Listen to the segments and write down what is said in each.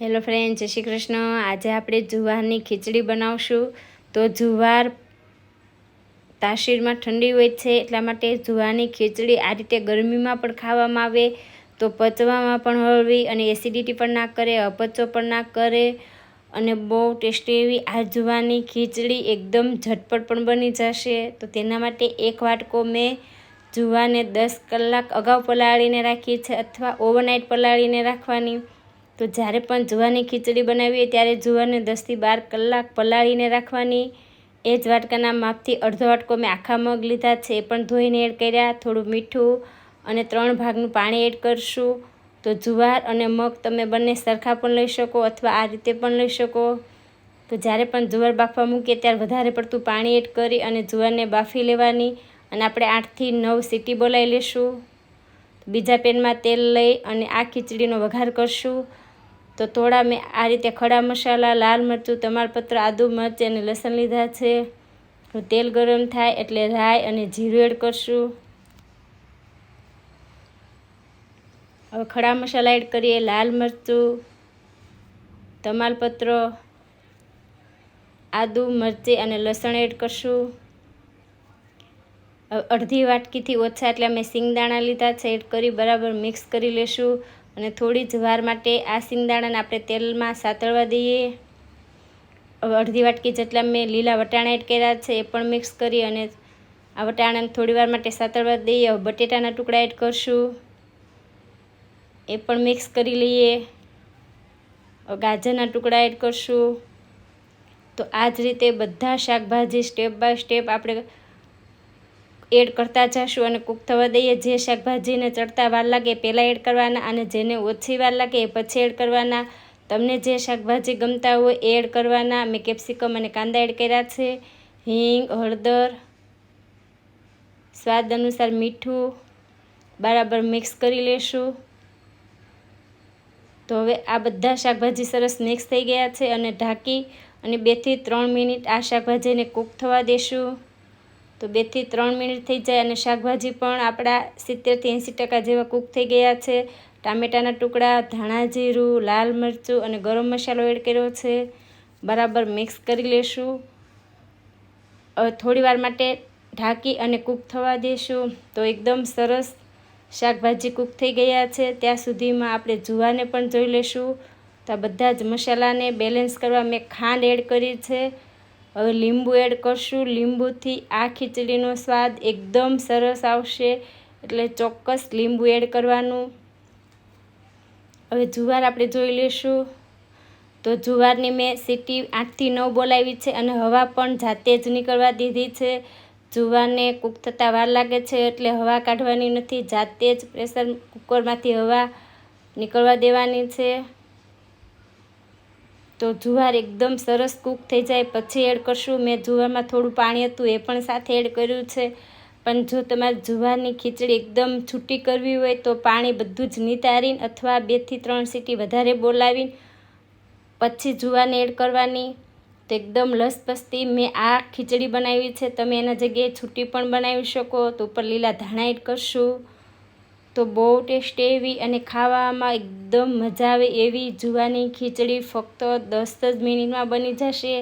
Hello friend, જય શ્રી કૃષ્ણ. આજે આપણે જુવારની ખીચડી બનાવશું. તો જુવાર તાસીરમાં ઠંડી હોય છે, એટલા માટે જુવારની ખીચડી આ રીતે ગરમીમાં પણ ખાવામાં આવે. તો પચવામાં પણ હળવી અને એસિડિટી પણ ના કરે, અપચો પણ ના કરે અને બહુ ટેસ્ટી એવી આ જુવારની ખીચડી એકદમ ઝટપટ પણ બની જશે. તો તેના માટે એક વાટકો મેં જુવાને દસ કલાક અગાઉ પલાળીને રાખી છે અથવા ઓવરનાઇટ પલાળીને રાખવાની. તો જ્યારે પણ જુવારની ખીચડી બનાવીએ ત્યારે જુવારને દસથી બાર કલાક પલાળીને રાખવાની. એ જ વાટકાના માપથી અડધો વાટકો મેં આખા મગ લીધા છે, એ પણ ધોઈને એડ કર્યા, થોડું મીઠું અને ત્રણ ભાગનું પાણી એડ કરશું. તો જુવાર અને મગ તમે બંને સરખા પણ લઈ શકો અથવા આ રીતે પણ લઈ શકો. તો જ્યારે પણ જુવાર બાફવા મૂકીએ ત્યારે વધારે પડતું પાણી એડ કરી અને જુવારને બાફી લેવાની અને આપણે આઠથી નવ સીટી બોલાવી લઈશું બીજા પેનમાં તેલ લઈ અને આ ખીચડીનો વઘાર કરશું. તો થોડા મેં આ રીતે ખડા મસાલા, લાલ મરચું, તમાલપત્ર, આદુ મરચ અને લસણ લીધા છે. તેલ ગરમ થાય એટલે રાઈ અને જીરું એડ કરશું. હવે ખડા મસાલા એડ કરીએ, લાલ મરચું, તમાલપત્ર, આદુ મરચી અને લસણ એડ કરશું. અડધી વાટકીથી ઓછા એટલે અમે સિંગદાણા લીધા છે, એડ કરી બરાબર મિક્સ કરી લેશું. અને થોડી જ વાર માટે આ સિંગદાણાને આપણે તેલમાં સાતળવા દઈએ. અડધી વાટકી જેટલા મેં લીલા વટાણા એડ કર્યા છે એ પણ મિક્સ કરી અને આ વટાણાને થોડી વાર માટે સાતળવા દઈએ. બટેટાના ટુકડા એડ કરશું. એ પણ મિક્સ કરી લઈએ. ગાજરના ટુકડા એડ કરશું. તો આ જ રીતે બધા શાકભાજી સ્ટેપ બાય સ્ટેપ આપણે એડ કરતા જશું અને કૂક થવા દઈએ. જે શાકભાજીને ચડતા વાર લાગે પહેલાં એડ કરવાના અને જેને ઓછી વાર લાગે એ પછી એડ કરવાના. તમને જે શાકભાજી ગમતા હોય એ એડ કરવાના. મેં કેપ્સિકમ અને કાંદા એડ કર્યા છે. હિંગ, હળદર, સ્વાદ અનુસાર મીઠું બરાબર મિક્સ કરી લેશું. તો હવે આ બધા શાકભાજી સરસ મિક્સ થઈ ગયા છે અને ઢાંકી અને બેથી ત્રણ મિનિટ આ શાકભાજીને કૂક થવા દેશું. તો બેથી ત્રણ મિનિટ થઈ જાય અને શાકભાજી પણ આપણા સિત્તેરથી એંસી ટકા જેવા કૂક થઈ ગયા છે. ટામેટાના ટુકડા, ધાણા જીરું, લાલ મરચું અને ગરમ મસાલો એડ કર્યો છે. બરાબર મિક્સ કરી લેશું. થોડીવાર માટે ઢાંકી અને કૂક થવા દઈશું તો એકદમ સરસ શાકભાજી કૂક થઈ ગયા છે. ત્યાં સુધીમાં આપણે જુવાને પણ જોઈ લેશું. તો બધા જ મસાલાને બેલેન્સ કરવા મેં ખાંડ એડ કરી છે. હવે લીંબુ એડ કરશું. લીંબુથી આ ખીચડીનો સ્વાદ એકદમ સરસ આવશે. એટલે ચોક્કસ લીંબુ એડ કરવાનું. હવે જુવાર આપણે જોઈ લઈશું. તો જુવારની મેં સીટી આઠથી નવ બોલાવી છે અને હવા પણ જાતે જ નીકળવા દીધી છે. જુવારને કૂક થતાં વાર લાગે છે એટલે હવા કાઢવાની નથી. જાતે જ પ્રેશર કુકરમાંથી હવા નીકળવા દેવાની છે. તો જુવાર એકદમ સરસ કૂક થઈ જાય. પછી એડ કરશું. મેં જુવારમાં થોડું પાણી હતું, એ પણ સાથે એડ કર્યું છે. પણ જો તમારે જુવારની ખીચડી એકદમ છૂટી કરવી હોય, તો પાણી બધું જ નિતારીને અથવા બેથી ત્રણ સીટી વધારે બોલાવીને પછી જુવારને એડ કરવાની. તો એકદમ લસપસતી મેં આ ખીચડી બનાવી છે. તમે એના જગ્યાએ છૂટી પણ બનાવી શકો. તો ઉપર લીલા ધાણા એડ કરશું. તો બહુ ટેસ્ટ એવી અને ખાવામાં એકદમ મજા આવે એવી જુવાની ખીચડી ફક્ત દસ જ મિનિટમાં બની જશે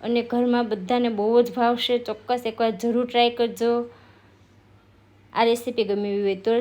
અને ઘરમાં બધાને બહુ જ ભાવશે. ચોક્કસ એકવાર જરૂર ટ્રાય કરજો. આ રેસીપી ગમી હોય તો